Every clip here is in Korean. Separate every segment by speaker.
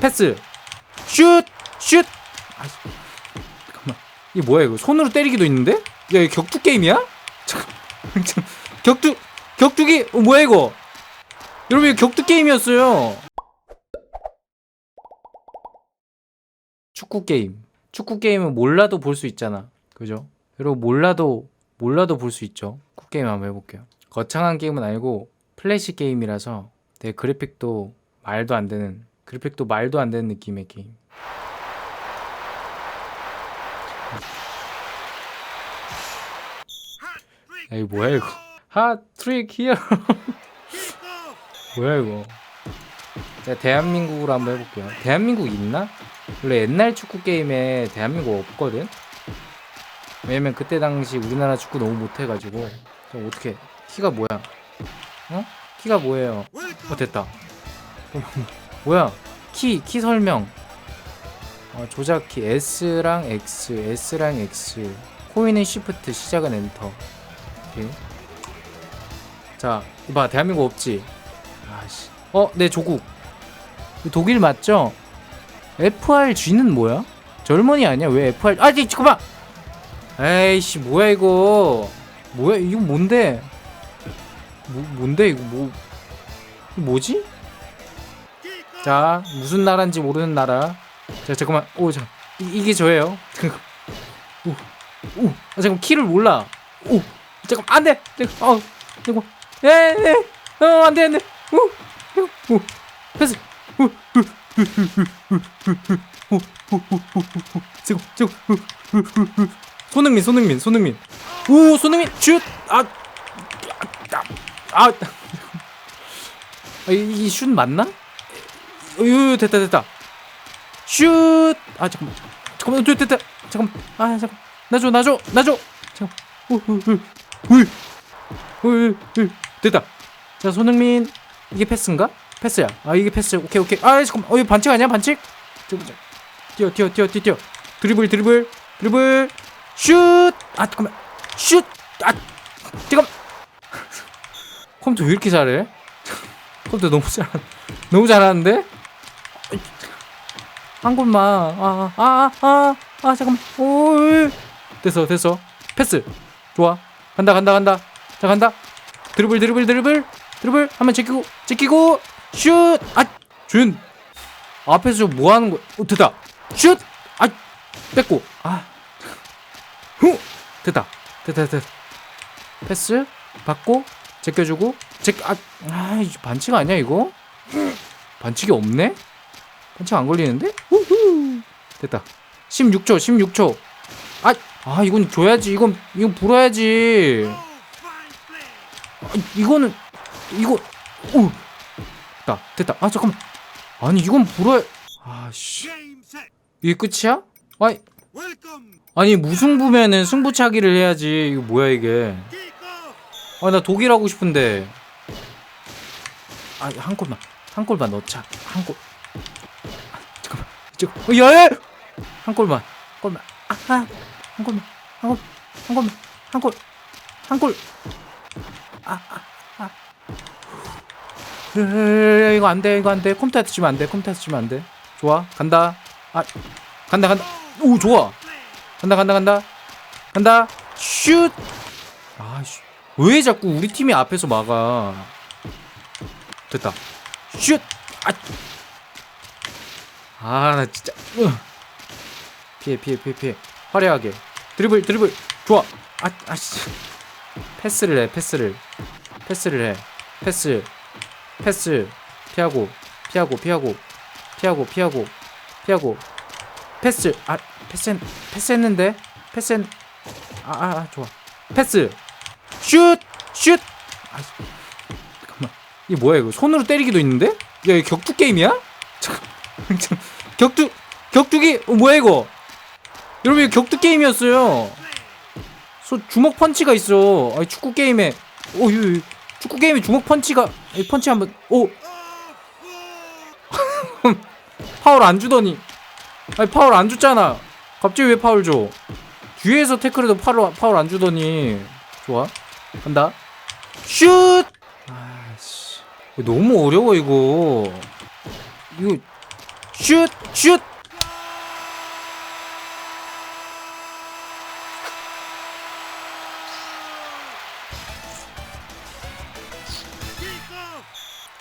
Speaker 1: 패스 슛! 슛! 아, 잠깐만 이게 뭐야 이거 손으로 때리기도 있는데? 야 이거 격투 게임이야? 잠깐 잠- 격투 격투기 어, 뭐야 이거 여러분 이거 격투 게임이었어요 축구 게임 축구 게임은 몰라도 볼 수 있잖아 그죠? 여러분 몰라도 몰라도 볼 수 있죠 축구 게임 한번 해볼게요 거창한 게임은 아니고 플래시 게임이라서 되게 그래픽도 말도 안 되는 그래픽도 말도 안 되는 느낌의 게임. 야 이거 뭐야 이거? 핫 트릭 히어 뭐야 이거? 제가 대한민국으로 한번 해볼게요. 대한민국 있나? 원래 옛날 축구 게임에 대한민국 없거든? 왜냐면 그때 당시 우리나라 축구 너무 못해가지고. 좀 어떻게? 키가 뭐야? 어? 키가 뭐예요? 어 됐다. 어, 뭐야? 키 키 설명. 어, 조작키. S랑 X S랑 X. 코인은 Shift 시작은 엔터. 오케이. 자 이봐. 대한민국 없지? 아씨. 어네 조국. 이거 독일 맞죠? FRG는 뭐야? 젊은이 아니야? 왜 FR 아니 잠깐만 에이씨 뭐야 이거? 뭐야 이거 뭔데? 뭐, 뭔데 이거? 뭐 뭐지? 자 무슨 나라인지 모르는 나라. 자 잠깐만. 오자 이게 저예요. 잠깐 오오. 아, 잠깐 키를 몰라. 오. 잠깐 안돼. 잠깐 어 잠깐 에에어 안돼 안돼. 오오. 패스 지금 지금 손흥민 손흥민 손흥민. 오 손흥민 슛아아아. 아, 아, 이슛 맞나? 어유 됐다 됐다. 슛 아 잠깐만 잠깐만. 됐다 됐다. 잠깐만. 아 잠깐 나줘 나줘 나줘. 잠깐 오오오오 됐다. 자 손흥민 이게 패스인가? 패스야. 아 이게 패스. 오케이 오케이. 아 잠깐만. 어 이거 반칙 아니야? 반칙? 잠깐만. 뛰어 뛰어 뛰어 뛰어 뛰어. 드리블 드리블 드리블. 슛 아 잠깐만. 슛 아 잠깐 컴퓨터 왜 이렇게 잘해? 컴퓨터 너무 잘 너무 잘하는데 한 골만. 아 아 아 아 아, 잠깐만. 오 됐어 됐어. 패스. 좋아. 간다 간다 간다. 자 간다. 드리블 드리블 드리블. 드리블. 한번 제끼고 제끼고. 슛아준. 앞에서 좀뭐 하는 거야? 어, 됐다. 슛아 뺏고. 아후. 됐다. 됐다 됐다. 패스. 받고 제껴주고. 제아 아, 이거 반칙 아니야 이거? 반칙이 없네? 반칙 안 걸리는데 됐다. 16초 16초. 아, 아 이건 줘야지. 이건 이건 불어야지. 아, 이거는 이거 오! 됐다 됐다. 아 잠깐만. 아니 이건 불어야 아 씨. 이게 끝이야? 아니 아니 무승부면은 승부차기를 해야지. 이거 뭐야 이게? 아 나 독일 하고 싶은데. 아 한 골만 한 골만 넣자. 한 골. 아, 잠깐만. 저 야야 한 골만. 한 골만. 아한 골만. 한 골 한 골만. 한 골 한 골 아아아. 야, 이거 안돼 이거 안돼. 컴퓨터 치면 안돼 컴퓨터 치면 안돼. 좋아 간다. 아 간다 간다. 오 좋아. 간다 간다 간다. 간다. 슛. 아씨 왜 자꾸 우리 팀이 앞에서 막아? 됐다. 슛. 아나 진짜. 으. 피해 피해 피해 피해. 화려하게. 드리블 드리블. 좋아. 아 아씨. 패스를 해 패스를. 패스를 해. 패스. 패스. 피하고 피하고 피하고. 피하고 피하고. 피하고. 패스. 아 패스 패스했는데? 패스했 아아 아, 좋아. 패스. 슛 슛! 아 잠깐만. 이게 뭐야 이거? 손으로 때리기도 있는데? 야 이거 격투 게임이야? 잠깐 잠- 격투 격투기? 어, 뭐야 이거 여러분 이거 격투 게임이었어요. 소 주먹 펀치가 있어. 아니 축구 게임에. 오 유, 유. 축구 게임에 주먹 펀치가 이 펀치 한번 오! 파울 안 주더니. 아니 파울 안 줬잖아. 갑자기 왜 파울 줘? 뒤에서 태클해도 파울 파울 안 주더니. 좋아. 간다. 슛! 아씨. 너무 어려워 이거. 이거 슛! 슛!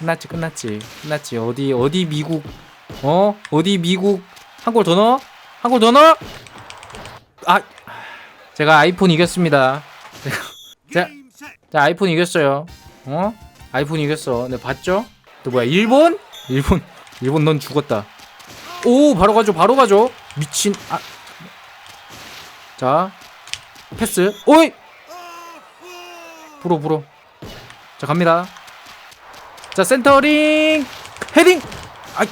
Speaker 1: 끝났지 끝났지. 끝났지. 어디 어디 미국 어? 어디 미국? 한 골 더 넣어? 한 골 더 넣어? 아 제가 아이폰 이겼습니다. 자, 자 아이폰 이겼어요. 어? 아이폰 이겼어. 네 봤죠? 또 뭐야 일본? 일본 일본 넌 죽었다. 오 바로 가죠 바로 가죠. 미친 아 자 패스. 오이! 불어 불어. 자 갑니다 자 센터링! 헤딩! 아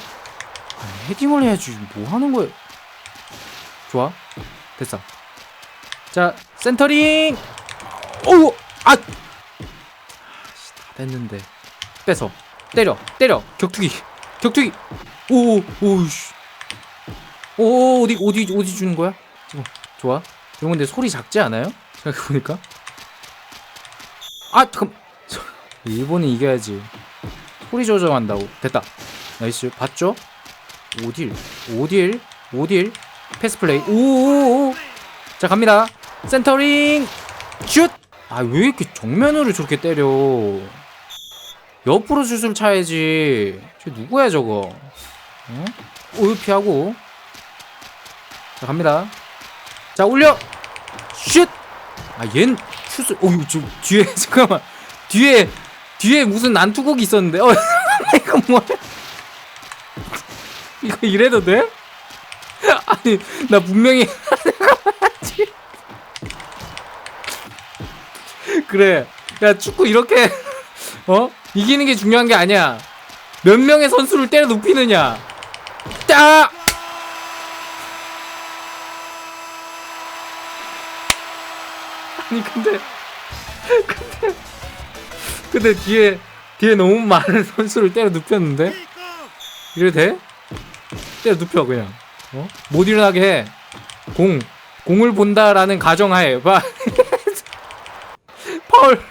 Speaker 1: 헤딩을 해야지. 뭐 하는 거야 좋아. 됐어. 자 센터링! 오우! 아! 다 됐는데. 뺏어. 때려 때려. 격투기 격투기. 오오 오우씨. 오 어디 어디 어디 주는 거야? 지금 좋아. 이런 근데 소리 작지 않아요? 생각해보니까? 아 잠깐 일본이 이겨야지 소리 조정한다고. 됐다. 나이스. 봤죠? 오딜. 오딜. 오딜. 패스 플레이. 오오오. 자 갑니다. 센터링. 슛 아 왜 이렇게 정면으로 저렇게 때려? 옆으로 슛을 차야지. 저 누구야 저거? 어? 오 피하고. 자 갑니다. 자 올려! 슛 아 얜 슛을 어유 저 뒤에 잠깐만. 뒤에 뒤에 무슨 난투곡이 있었는데? 어 이거 뭐야? 이거 이래도 돼? 아니 나 분명히 그래. 야 축구 이렇게 어? 이기는 게 중요한 게 아니야. 몇 명의 선수를 때려 눕히느냐. 딱! 아니 근데 근데 근데 뒤에 뒤에 너무 많은 선수를 때려 눕혔는데? 이래도 돼? 때려 눕혀 그냥. 어? 못 일어나게 해 공. 공을 본다라는 가정하에. 봐. 파울.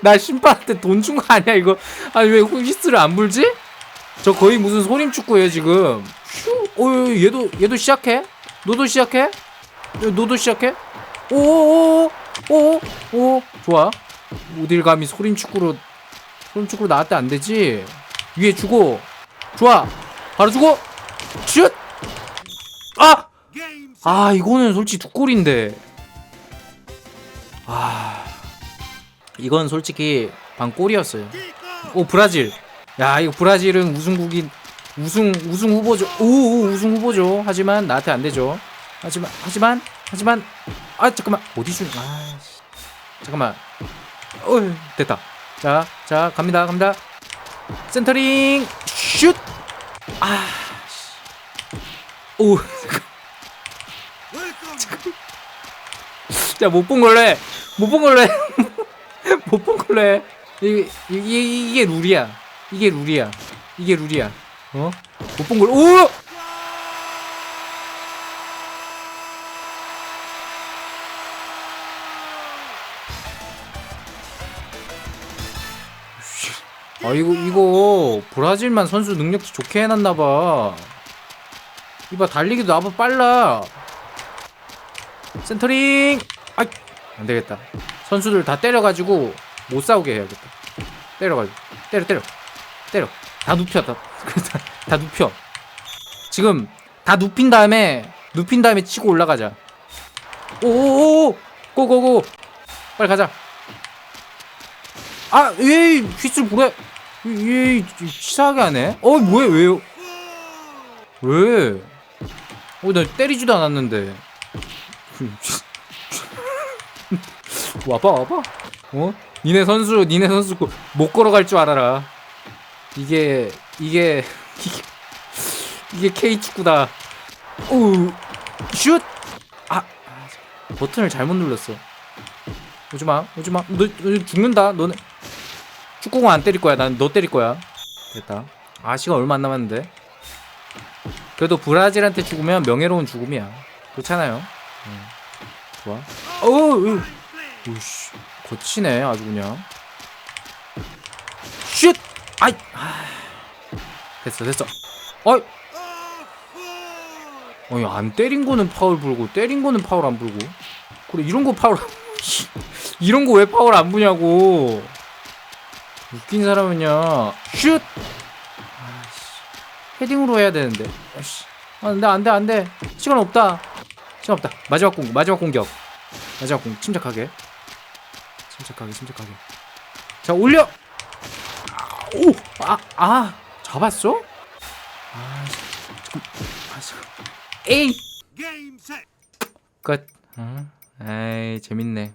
Speaker 1: 나 심판한테 돈 준 거 아니야 이거? 아니 왜 휘스를 안 불지? 저 거의 무슨 소림 축구예요 지금. 슈 어, 얘도 얘도 시작해? 너도 시작해? 야, 너도 시작해? 오오오오 오. 좋아 어딜 감히 소림 축구로 소림 축구로 나왔대 안 되지? 위에 주고 좋아. 바로 주고 슛! 아! 아 이거는 솔직히 두 골인데. 아 이건 솔직히 방 골이었어요. 오 브라질. 야 이거 브라질은 우승국인 우승 우승 후보죠. 오, 오 우승 후보죠. 하지만 나한테 안 되죠. 하지만 하지만 하지만 아 잠깐만. 어디 준 아, 잠깐만 어 됐다. 자 자 갑니다 갑니다. 센터링 슛 아 오 자 못 본 걸래 못본 걸래 못본 걸래 이게, 이게 이게 룰이야. 이게 룰이야. 이게 룰이야. 어? 못 본걸 오! 아 이거 이거 브라질만 선수 능력치 좋게 해놨나봐. 이봐 달리기도 나보다 빨라. 센터링! 아이 안되겠다. 선수들 다 때려가지고 못 싸우게 해야겠다. 때려가지고. 때려 때려. 때려. 다 눕혀 다, 다, 다 눕혀. 지금 다 눕힌 다음에 눕힌 다음에 치고 올라가자. 오오오 고고고! 빨리 가자. 아 에이 휘슬 불에 에이 치사하게 하네 어 뭐야 왜요 왜? 어, 나 때리지도 않았는데. 와봐, 와봐. 어? 니네 선수, 니네 선수 못 걸어갈 줄 알아라. 이게, 이게, 이게, K 축구다. 오, 슛! 아, 버튼을 잘못 눌렀어. 오지 마, 오지 마. 너, 너 죽는다. 너네 축구공 안 때릴 거야. 난 너 때릴 거야. 됐다. 아, 시간 얼마 안 남았는데. 그래도 브라질한테 죽으면 명예로운 죽음이야. 그렇잖아요. 음. 좋아. 어우, 오씨, 거치네 아주 그냥. 슛! 아이, 아. 됐어, 됐어. 어이, 아니 안 때린 거는 파울 불고 때린 거는 파울 안 불고 그래 이런 거 파울 이런 거 왜 파울 안 부냐고 웃긴 사람은요 슛! 아이씨. 헤딩으로 해야 되는데. 아이씨. 아 근데 안돼 안돼. 시간 없다. 시간 없다. 마지막 공격 마지막 공격. 마지막 공 침착하게. 침착하게 침착하게. 자 올려! 오아아 아, 잡았어? 아 잠깐 아 에이. 끝. 어? 에이 재밌네